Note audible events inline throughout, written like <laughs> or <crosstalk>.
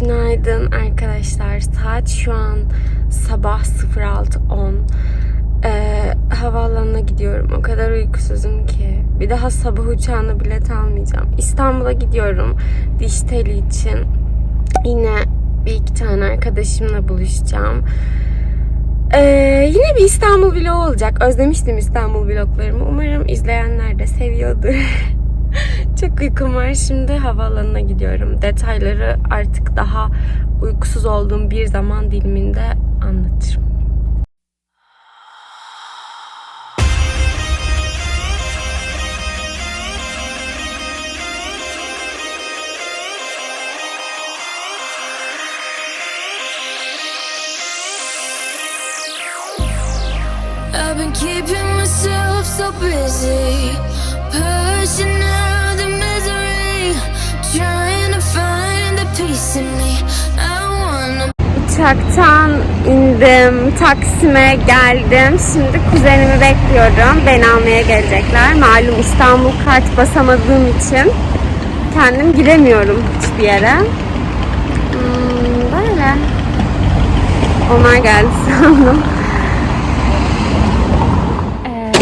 Günaydın arkadaşlar. Saat şu an sabah 06.10. Ee, havaalanına gidiyorum. O kadar uykusuzum ki. Bir daha sabah uçağına bilet almayacağım. İstanbul'a gidiyorum. Diş teli için. Yine bir iki tane arkadaşımla buluşacağım. Ee, yine bir İstanbul vlogu olacak. Özlemiştim İstanbul vloglarımı. Umarım izleyenler de seviyordur. <laughs> Çok uykum var. Şimdi havaalanına gidiyorum. Detayları artık daha uykusuz olduğum bir zaman diliminde anlatırım. I've been keeping myself so busy, Uçaktan indim, Taksim'e geldim. Şimdi kuzenimi bekliyorum. Beni almaya gelecekler. Malum İstanbul kart basamadığım için kendim giremiyorum hiçbir yere. Hmm, böyle. Onlar geldi sandım. Ee,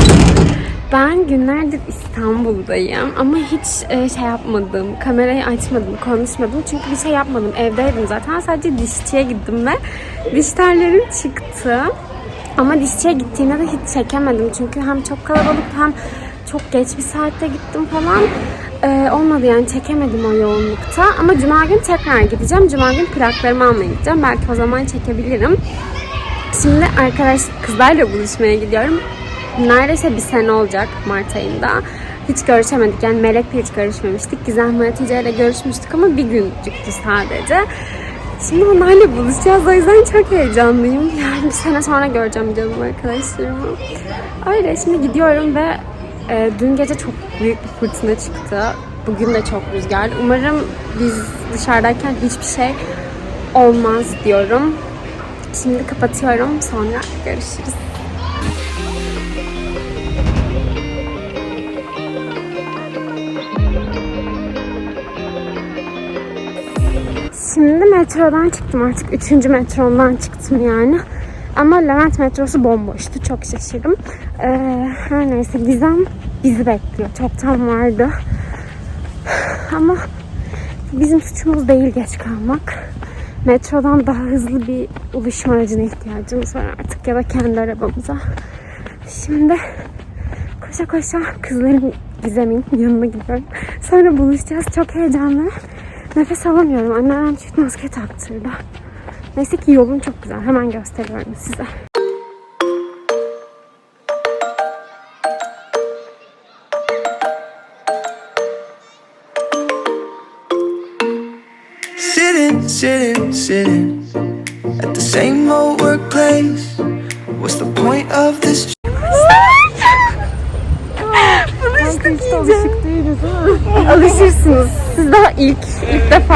Ben günlerdir İstanbul'dayım ama hiç e, şey yapmadım, kamerayı açmadım, konuşmadım çünkü bir şey yapmadım. Evdeydim zaten sadece dişçiye gittim ve diş tellerim çıktı. Ama dişçiye gittiğimde de hiç çekemedim çünkü hem çok kalabalık hem çok geç bir saatte gittim falan. Ee, olmadı yani çekemedim o yoğunlukta. Ama cuma gün tekrar gideceğim. Cuma gün plaklarımı almaya gideceğim. Belki o zaman çekebilirim. Şimdi arkadaş kızlarla buluşmaya gidiyorum. Neredeyse bir sene olacak Mart ayında. Hiç görüşemedik. Yani Melek'le hiç görüşmemiştik. Gizem ve ile görüşmüştük ama bir güncüktü sadece. Şimdi onlarla buluşacağız. O yüzden çok heyecanlıyım. Yani bir sene sonra göreceğim canım arkadaşlarımı. Öyle şimdi gidiyorum ve e, dün gece çok büyük bir fırtına çıktı. Bugün de çok rüzgar. Umarım biz dışarıdayken hiçbir şey olmaz diyorum. Şimdi kapatıyorum. Sonra görüşürüz. Şimdi metrodan çıktım artık. Üçüncü metrondan çıktım yani. Ama Levent metrosu bomboştu. Çok şaşırdım. Ee, her neyse Gizem bizi bekliyor. Çoktan vardı. Ama bizim suçumuz değil geç kalmak. Metrodan daha hızlı bir ulaşım aracına ihtiyacımız var artık ya da kendi arabamıza. Şimdi koşa koşa kızların Gizem'in yanına gidiyorum. Sonra buluşacağız. Çok heyecanlı. Nefes alamıyorum. Annem çift maske taktırdı. Neyse ki yolum çok güzel. Hemen gösteriyorum size. Sitting, sitting, sitting at the same old workplace. What's the point of this? <laughs> Alışık değiliz Alışırsınız. Siz daha ilk, ilk defa.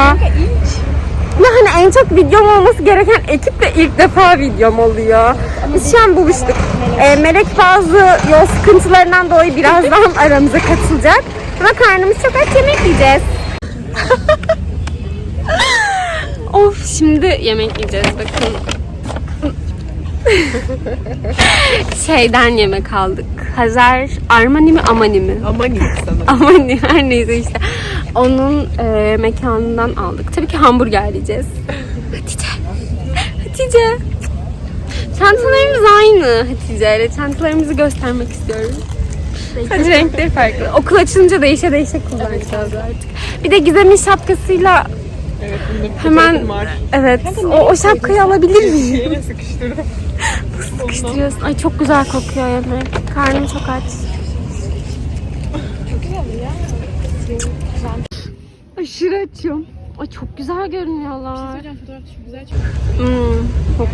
Ya hani en çok videom olması gereken ekiple ilk defa videom oluyor. Biz şu an buluştuk. Ee, Melek bazı yol sıkıntılarından dolayı birazdan <laughs> aramıza katılacak. Ama karnımız çok aç yemek yiyeceğiz. of şimdi yemek yiyeceğiz bakın. <laughs> Şeyden yemek aldık. Hazar Armani mi Amani mi? Amani <laughs> sanırım. Amani her neyse işte. Onun e, mekanından aldık. Tabii ki hamburger yiyeceğiz. Hatice. Hatice. Çantalarımız aynı Hatice ile. Çantalarımızı göstermek istiyorum. Sadece renkleri farklı. Okul açılınca değişe değişe kullanacağız artık. Bir de Gizem'in şapkasıyla Evet, bunda bir hemen fotoğrafım var. evet o, o şapkayı alabilir miyim? Yere sıkıştırdım. Sıkıştırıyorsun. Ay çok güzel kokuyor yemek. Karnım çok aç. Aşırı açım. Ay çok güzel görünüyorlar. Hocam fotoğraf çok güzel çok. Hmm. Çok...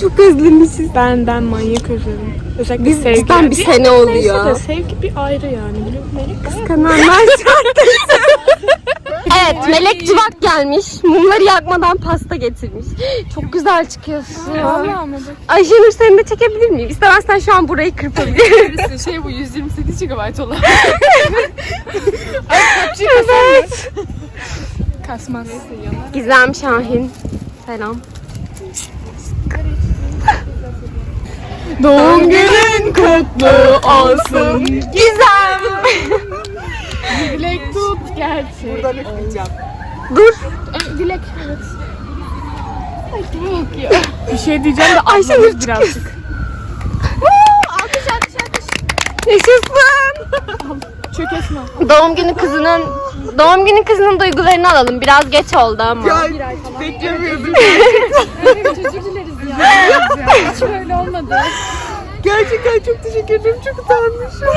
çok özlemişiz. Ben ben manyak özledim. Özellikle Biz sevgi. bizden bir sene Neyse oluyor. de sevgi bir ayrı yani? Melek? Kanallar çarptı. <laughs> <laughs> evet Melek Cıvak gelmiş. Mumları yakmadan pasta getirmiş. Çok güzel çıkıyorsun. Ayşenur seni de çekebilir miyim? İstemezsen şu an burayı kırpabilirim. <laughs> Birisi şey bu 128 GB olan. <laughs> evet. Kasmaz. Gizem Şahin. Selam. Doğum günün kutlu olsun. Gizem. Dilek tut gerçek. Buradan üfleyeceğim. Dur. Dilek evet. Ay çok ya. Bir şey diyeceğim de Ayşenur Ayşenur birazcık. Yaşasın. Çök Esma. Doğum günü kızının doğum günü kızının duygularını alalım. Biraz geç oldu ama. Beklemiyordum. Evet özür dileriz ya. Hiç öyle olmadı. Gerçekten çok teşekkür ederim. Çok utanmışım.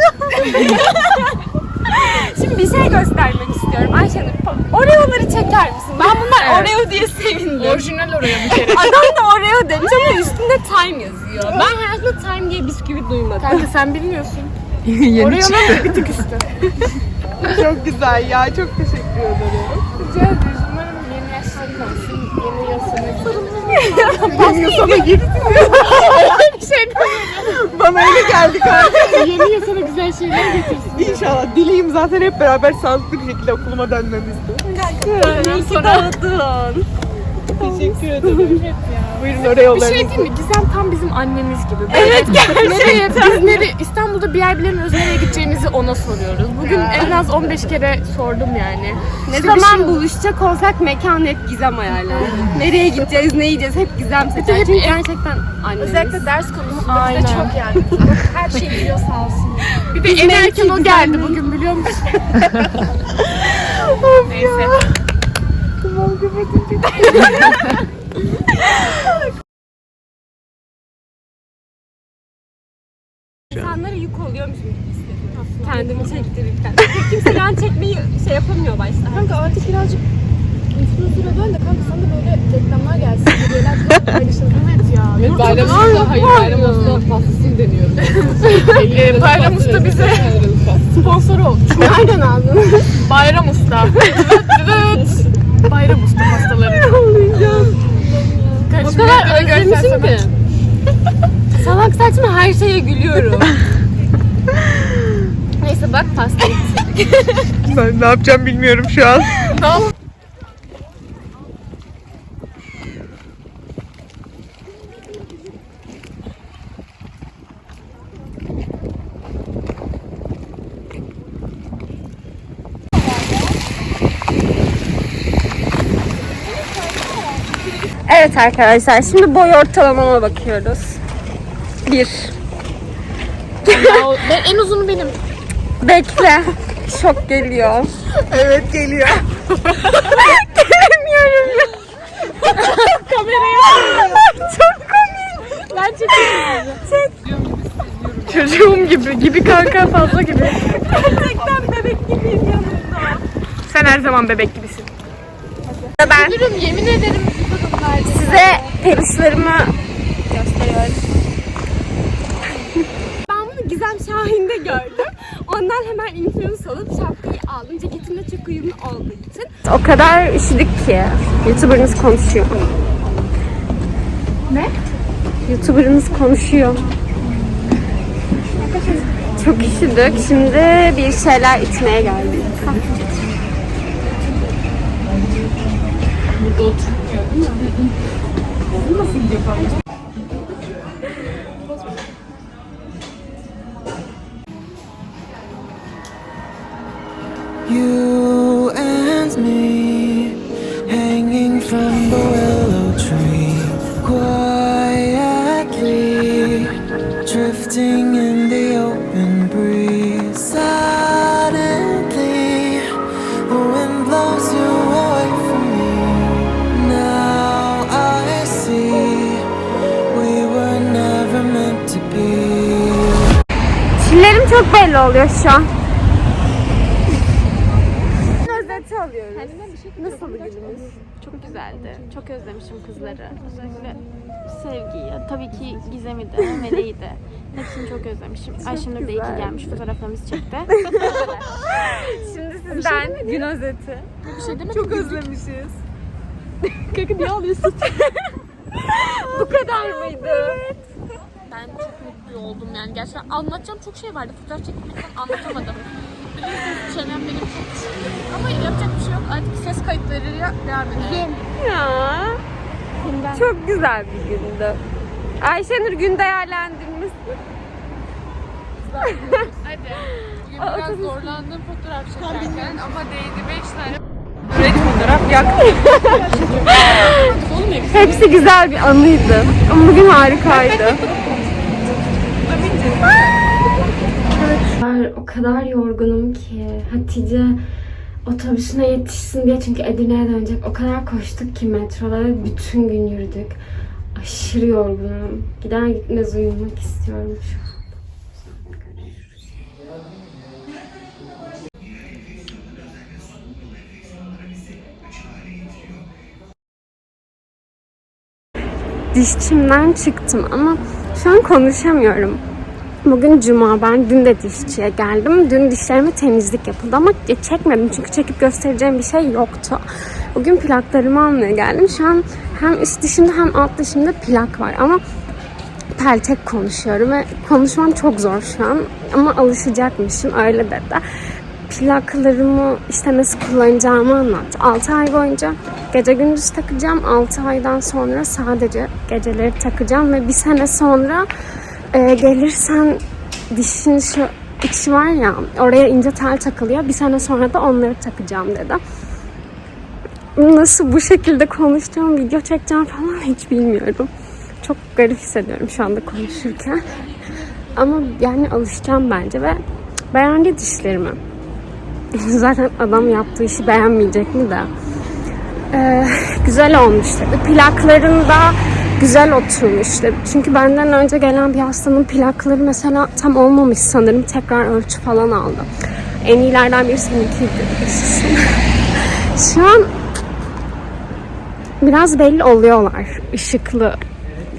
<laughs> Şimdi bir şey göstermek istiyorum Ayşenur. Oreo'ları çeker misin? Ben bunlar Oreo diye sevindim. Orijinal oraya bir kere. <laughs> Adam da Oreo demiş ama üstünde Time yazıyor. Ben hayatımda Time diye bisküvi duymadım. Kanka sen bilmiyorsun. <laughs> Lan bir tık üstü. Çok güzel ya. Çok teşekkür ederim. Rica ederiz. Umarım yeni yaşlar olsun. Yeni yaşına Bana sana bir şey. Bana öyle geldi kanka. Yeni yaşına güzel şeyler getirsin. İnşallah. Dileğim zaten hep beraber sağlıklı bir şekilde okuluma dönmemizdi. Doğdun. Teşekkür ederim. Evet ya. Buyurun oraya Bir yollarınızı. şey diyeyim mi? Gizem tam bizim annemiz gibi. evet gerçekten. Nereye, biz nereye, İstanbul'da bir yer bilemiyoruz. Nereye gideceğimizi ona soruyoruz. Bugün en az 15 kere sordum yani. Ne İşte bir zaman şey- buluşacak olsak mekan hep Gizem ayarlar. Nereye gideceğiz, ne yiyeceğiz hep Gizem seçer. hep- Çünkü gerçekten annemiz. Özellikle ders konusunda Aynen. bize çok yardımcı. Her şeyi biliyor sağ olsun. Bir de en erken o geldi bugün biliyor musun? <laughs> Neyse. <laughs> İnsanlara yük oluyormuşum gibi hissediyorum. Kendimi çektirirken. Kimse yan çekmeyi şey yapamıyor başta. Kanka artık birazcık influencer'a dön de kanka sana da böyle reklamlar gelsin. Hediyeler paylaşalım. <laughs> Evet ya. Evet, Bayram Usta, hayır <laughs> Bayram Usta pastasını deniyoruz. Ee, Bayram Usta bize sponsor oldu. Nereden aldın? Bayram Usta. <laughs> Bayram Usta pastaları. O kadar özlemişim ki. <laughs> Salak saçma her şeye gülüyorum. Neyse bak pasta <laughs> Ben ne yapacağım bilmiyorum şu an. Evet arkadaşlar şimdi boy ortalamama bakıyoruz. Bir. Ben en uzunu benim. Bekle. Şok geliyor. Evet geliyor. Gelemiyorum ya. Kameraya Çok komik. Ben çekiyorum. Çek. Çocuğum gibi. Gibi kanka fazla gibi. Gerçekten bebek gibiyim yanımda. Sen her zaman bebek gibisin. Ben Durun yemin ederim. Size peluşlarımı gösteriyorum. Ben bunu Gizem Şahin'de gördüm. Ondan hemen influence olup şapkayı aldım. Ceketimle çok uyumlu olduğu için. O kadar üşüdük ki. Youtuber'ınız konuşuyor. Ne? Youtuber'ınız konuşuyor. Çok üşüdük. Şimdi bir şeyler içmeye geldik. You çok belli oluyor şu an. Özeti alıyoruz. Nasıl günümüz? Çok güzeldi. Çok özlemişim kızları. Özellikle sevgiyi. Tabii ki Gizem'i de, Meleği de. Hepsini çok özlemişim. Ayşenur da iyi ki gelmiş fotoğraflarımızı çekti. <laughs> Şimdi sizden gün özeti. Bir şey demedim. Çok özlemişiz. Kanka niye ağlıyorsun? <laughs> Bu kadar mıydı? Ben çok mutlu oldum yani. Gerçekten anlatacağım çok şey vardı. Fotoğraf çekmekten anlatamadım. Biliyorsunuz çenem benim çok. Ama yapacak bir şey yok. Artık ses kayıtlarıyla devam edelim. Ya. Çok güzel bir gündü. Ayşenur gün değerlendirmesi. Hadi. Bugün biraz zorlandım fotoğraf çekerken ama değdi 5 tane. Direkt fotoğraf yaktı. Oğlum <laughs> hepsi. Hepsi güzel bir anıydı. Ama bugün harikaydı. <laughs> Evet. O kadar yorgunum ki Hatice otobüsüne yetişsin diye çünkü Edirne'ye dönecek. O kadar koştuk ki metrolara bütün gün yürüdük. Aşırı yorgunum. Gider gitmez uyumak istiyorum şu an. dişçimden çıktım ama şu an konuşamıyorum. Bugün cuma ben dün de dişçiye geldim. Dün dişlerime temizlik yapıldı ama çekmedim çünkü çekip göstereceğim bir şey yoktu. Bugün plaklarımı almaya geldim. Şu an hem üst dişimde hem alt dişimde plak var ama peltek konuşuyorum ve konuşmam çok zor şu an ama alışacakmışım öyle dedi. Plaklarımı işte nasıl kullanacağımı anlattı. 6 ay boyunca gece gündüz takacağım. 6 aydan sonra sadece geceleri takacağım ve bir sene sonra e, gelirsen dişin şu içi var ya oraya ince tel takılıyor. Bir sene sonra da onları takacağım dedi. Nasıl bu şekilde konuşacağım, video çekeceğim falan hiç bilmiyorum. Çok garip hissediyorum şu anda konuşurken. Ama yani alışacağım bence ve beğendi dişlerimi. <laughs> Zaten adam yaptığı işi beğenmeyecek mi de. Ee, güzel olmuş dedi. Plakların da güzel oturmuş dedi. Çünkü benden önce gelen bir hastanın plakları mesela tam olmamış sanırım. Tekrar ölçü falan aldı. En iyilerden biri seninkiydi. <laughs> Şu an biraz belli oluyorlar. Işıklı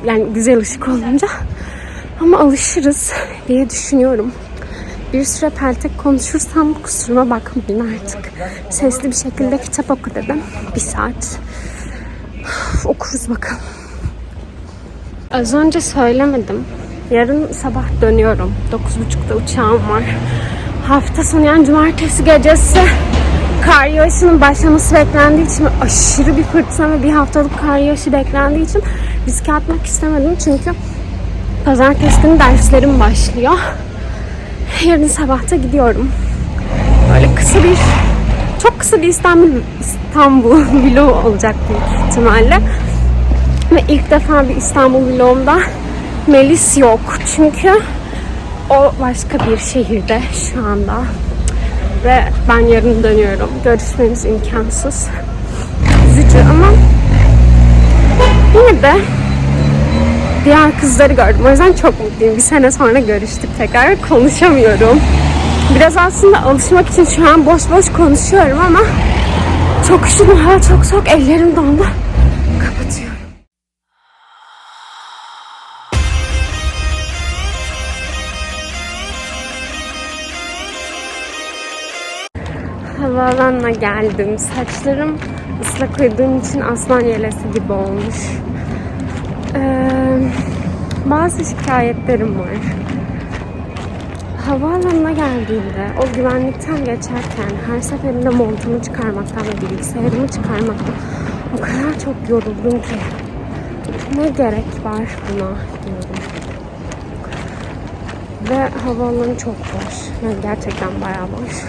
yani güzel ışık olunca. Ama alışırız diye düşünüyorum. Bir süre peltek konuşursam kusuruma bakmayın artık. Sesli bir şekilde kitap oku dedim. Bir saat. Okuruz bakalım. Az önce söylemedim. Yarın sabah dönüyorum. 9.30'da uçağım var. Hafta sonu yani cumartesi gecesi kar yağışının başlaması beklendiği için aşırı bir fırtına ve bir haftalık kar yağışı beklendiği için riske atmak istemedim. Çünkü pazartesi günü derslerim başlıyor. Yarın sabah da gidiyorum. Böyle kısa bir, çok kısa bir İstanbul, İstanbul <laughs> vlogu olacak büyük ihtimalle. Ve ilk defa bir İstanbul vlogumda Melis yok. Çünkü o başka bir şehirde şu anda. Ve ben yarın dönüyorum. Görüşmemiz imkansız. Üzücü ama yine de diğer kızları gördüm. O yüzden çok mutluyum. Bir sene sonra görüştük tekrar. Konuşamıyorum. Biraz aslında alışmak için şu an boş boş konuşuyorum ama çok üşüdüm. Hava çok soğuk. Ellerim dondu. Havaalanına geldim. Saçlarım ıslak uyuduğum için aslan yelesi gibi olmuş. Ee, bazı şikayetlerim var. Havaalanına geldiğimde o güvenlikten geçerken her seferinde montumu çıkarmaktan ve bilgisayarımı çıkarmaktan o kadar çok yoruldum ki ne gerek var buna diyorum. Ve havaalanı çok boş. Yani gerçekten bayağı boş.